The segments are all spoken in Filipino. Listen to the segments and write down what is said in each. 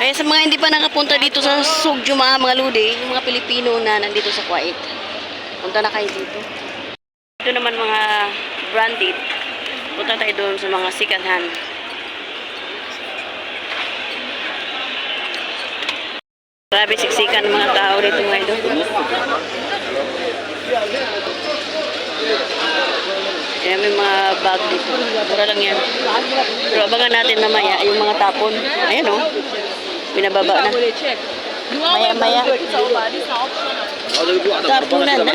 Kaya sa mga hindi pa nakapunta dito sa Sugjo mga mga ludi, yung mga Pilipino na nandito sa Kuwait, punta na kayo dito. Ito naman mga branded. Punta tayo doon sa mga second hand. Grabe siksikan ng mga tao rito mga idol. Kaya may mga bag dito. Mura lang yan. Pero abangan natin mamaya yung mga tapon. Ayan o. Oh. Binababa na. Maya maya. Tapunan na.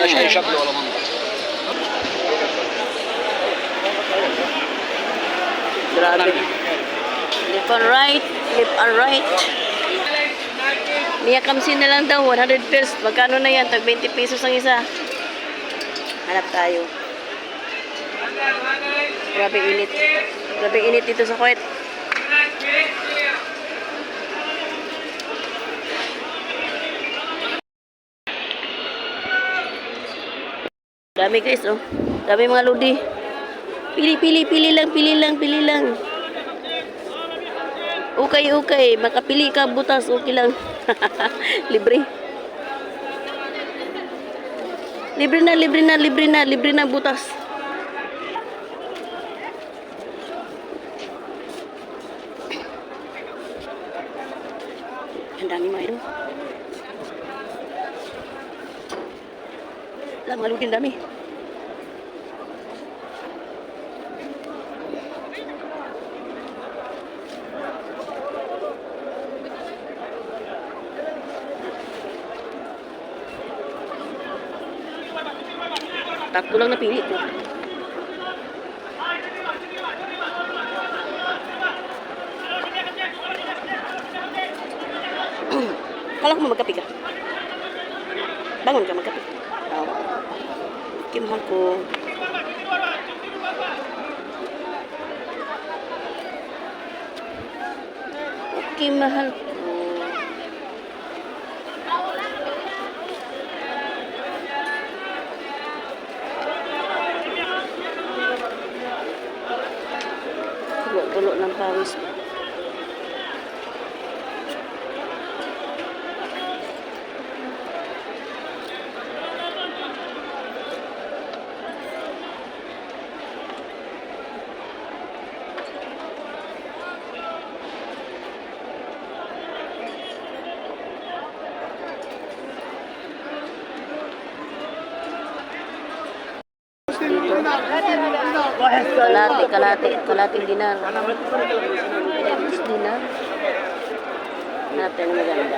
Grabe. Left and right. Left and right. Niya kamsin na lang daw. 100 pesos. Magkano na yan? Tag 20 pesos ang isa. Hanap tayo. Grabe init. Grabe init dito sa Kuwait. Dami guys, oh. Dami mga lodi. Pili, pili, pili lang, pili lang, pili lang. Okay, okay. Makapili ka, butas. Okay lang. libre. Libre na, libre na, libre na, libre na, butas. Lang, malutin dami. Tatlo lang napili ko. Kala ko mo magkape ka. Bangon ka magkape. Oo. Kimahal ko. Okay, mahal ko. Tulo-tulo ng pawis ko. Kalati, kalati, kalating dinar. Is dinar. Natin maganda.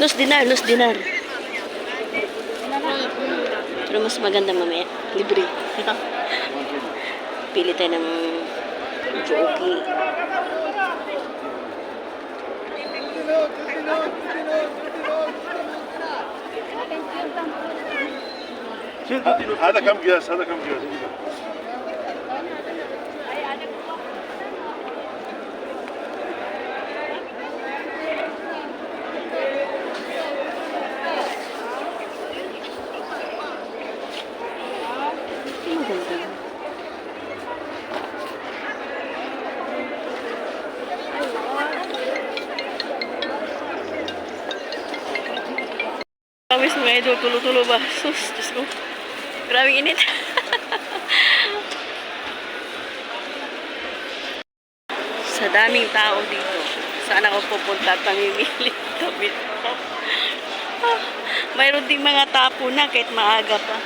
Los dinar, los dinar. Pero mas maganda mamaya. Libre. Pili tayo ng jockey. هذا كم قياس هذا كم قياس Maganda. Pawis mga idol, tulo-tulo ba? Sus, Diyos ko. Grabe init. Sa daming tao dito, saan ako pupunta at pamimili kami. Ah, mayroon ding mga tapo na kahit maaga pa.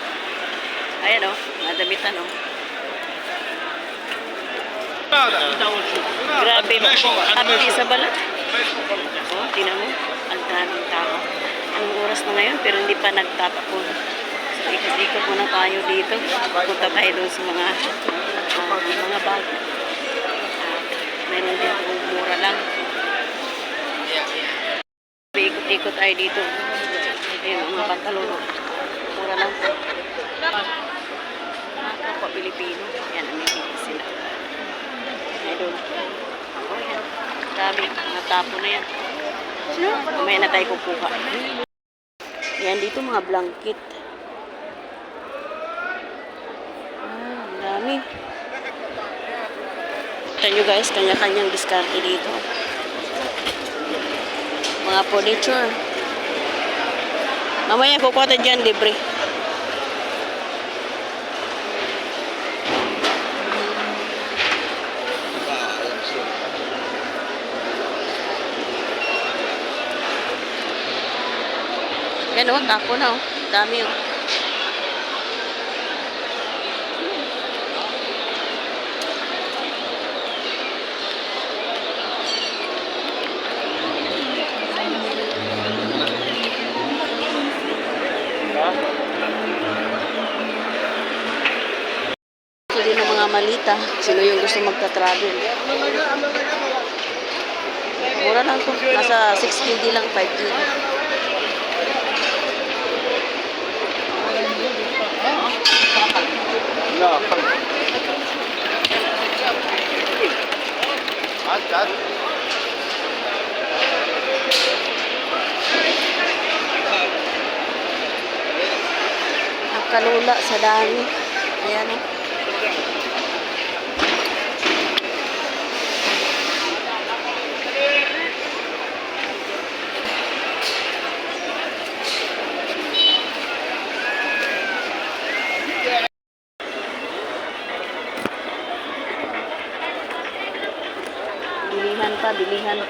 Ayan o, oh, madamitan o. Oh. Grabe, happy sa balat. Oh, tingnan mo, ang daming tao. Anong oras na ngayon pero hindi pa nagtatapon. Ikot-ikot muna tayo dito. Punta tayo doon sa mga ah, mga bag. Ah, mayroon din kung mura lang. Ikot-ikot tayo dito. Ang mga pantalon. Mura lang. Mga kapwa Pilipino. Yan, namimili sila. Idol. Oh, yan. Dami. Mga tapo na yan. Mamaya na tayo kukuha. Yan dito mga blanket. Ah, ang dami. Kita nyo guys, kanya-kanyang diskarte dito. Mga furniture. Mamaya kukuha tayo dyan, libre. Yan o, tako na o. Dami oh. o. Gusto din bata. Sino yung gusto magta-travel. Mura lang to. Nasa 6KD lang, 5KD. No. Hot, hot. kalula sa dami. Ayan o.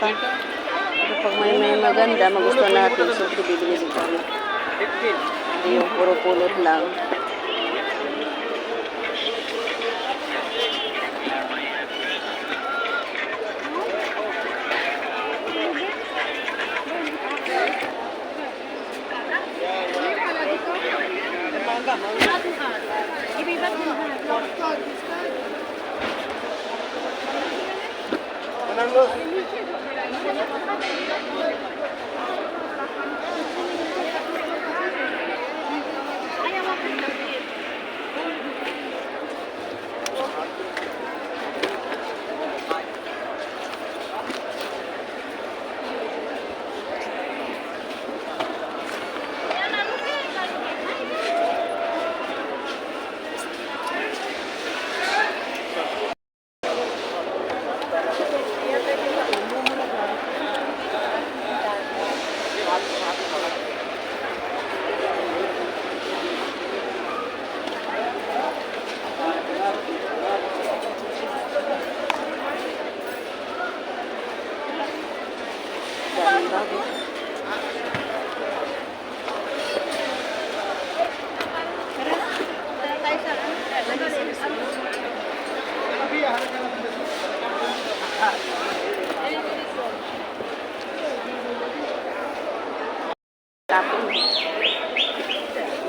bilihan pa. Pero pag may may maganda, magustuhan natin, so bibili din kami. Hindi puro pulot lang.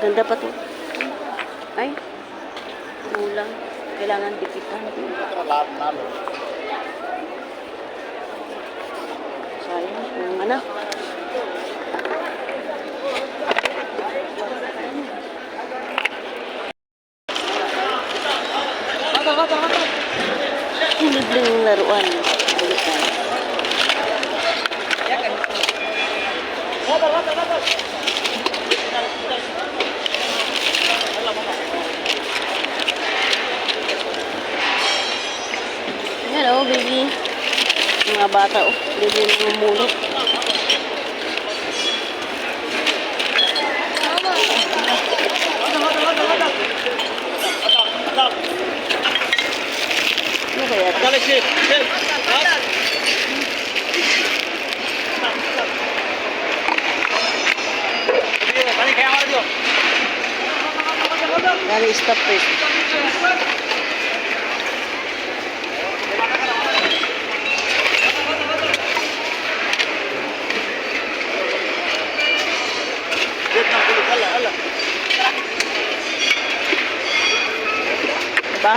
Ganda pa to. Ay. Kulang. Kailangan dikitan. Sayang. Yung ano? Libreng laruan.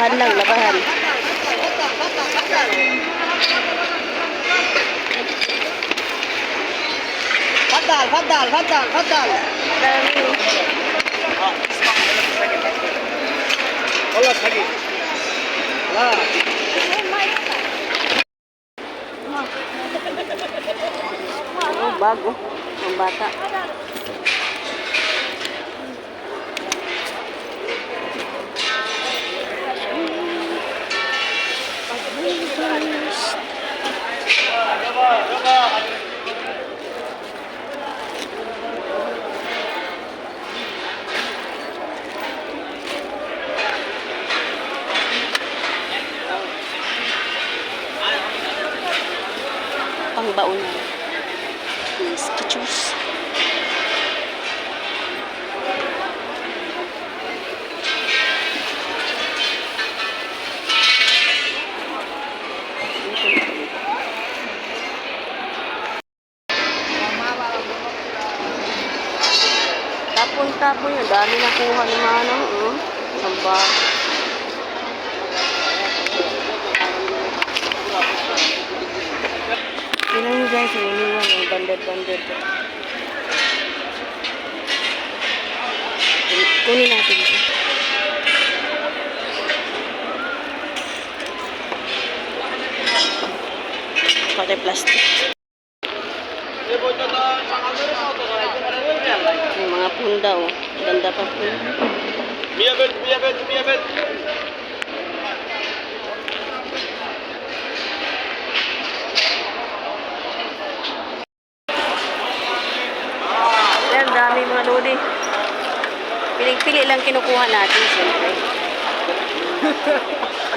labahan lang, labahan. Fadal, fadal, fadal, fadal. Allah sakit. Allah. Oh, bagus, membata. Tapon-tapon yun. Dami na kuha ng mga ano. Oh. Samba. Yun lang guys. Iniwan. Yung banded-banded. Kunin natin ito. Pati plastic. Yung mga punda oh. Pa po. Mia belt, Mia belt, Mia belt. Ayan, dami mga lodi. Piling-pili lang kinukuha natin, siyempre.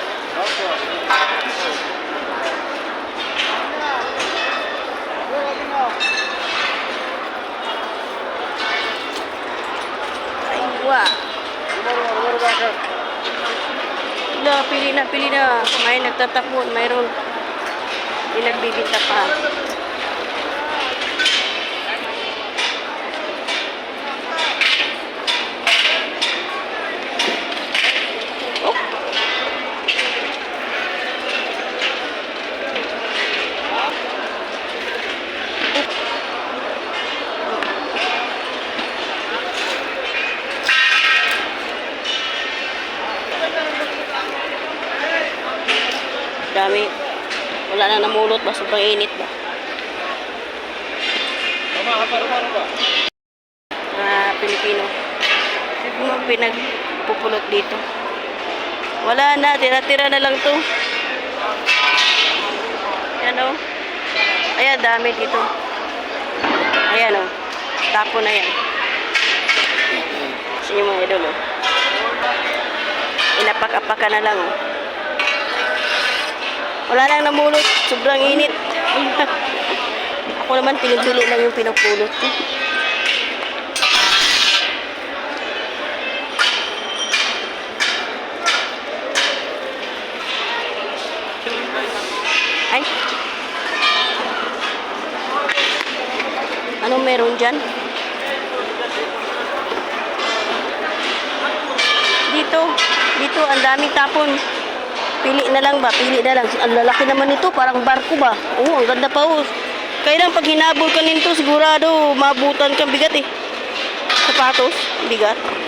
Wa. Wala, pili na, pili na. May nagtatapon, mayroon. Hindi nagbibinta pa. Dami. Wala na namulot ba? Sobrang init ba? Mga Pilipino. Mga pinagpupulot dito. Wala na. Tira-tira na lang to. Ayan o. Ayan, dami dito. Ayan o. Tapo na yan. Sa inyo mga idol o. Inapak-apakan na lang o. Wala nang namulot. Sobrang init. Ako naman pinipili lang yung pinapulot. Ay. Anong meron dyan? Dito. Dito, ang daming tapon. Pili na lang ba? Pili na lang. Ang lalaki naman nito, parang barko ba? Oo, ang ganda pa oh. Kaya lang pag hinabol ka nito, sigurado mabutan kang bigat eh. Sapatos, bigat.